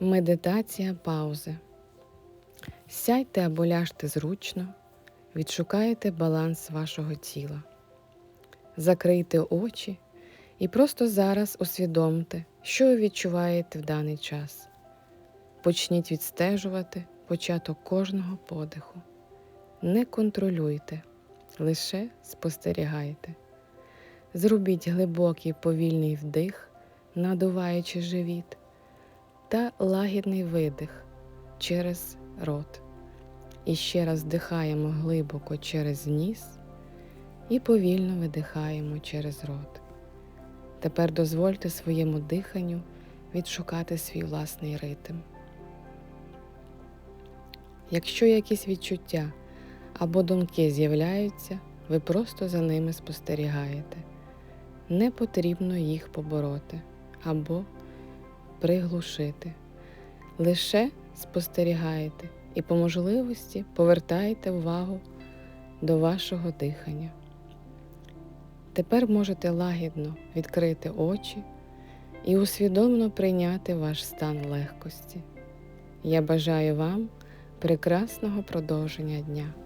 Медитація паузи. Сядьте або ляжте зручно, відшукайте баланс вашого тіла. Закрийте очі і просто зараз усвідомте, що ви відчуваєте в даний час. Почніть відстежувати початок кожного подиху. Не контролюйте, лише спостерігайте. Зробіть глибокий повільний вдих, надуваючи живіт, та лагідний видих через рот. І ще раз вдихаємо глибоко через ніс і повільно видихаємо через рот. Тепер дозвольте своєму диханню відшукати свій власний ритм. Якщо якісь відчуття або думки з'являються, ви просто за ними спостерігаєте. Не потрібно їх побороти або приглушити. Лише спостерігайте і по можливості повертайте увагу до вашого дихання. Тепер можете лагідно відкрити очі і усвідомлено прийняти ваш стан легкості. Я бажаю вам прекрасного продовження дня.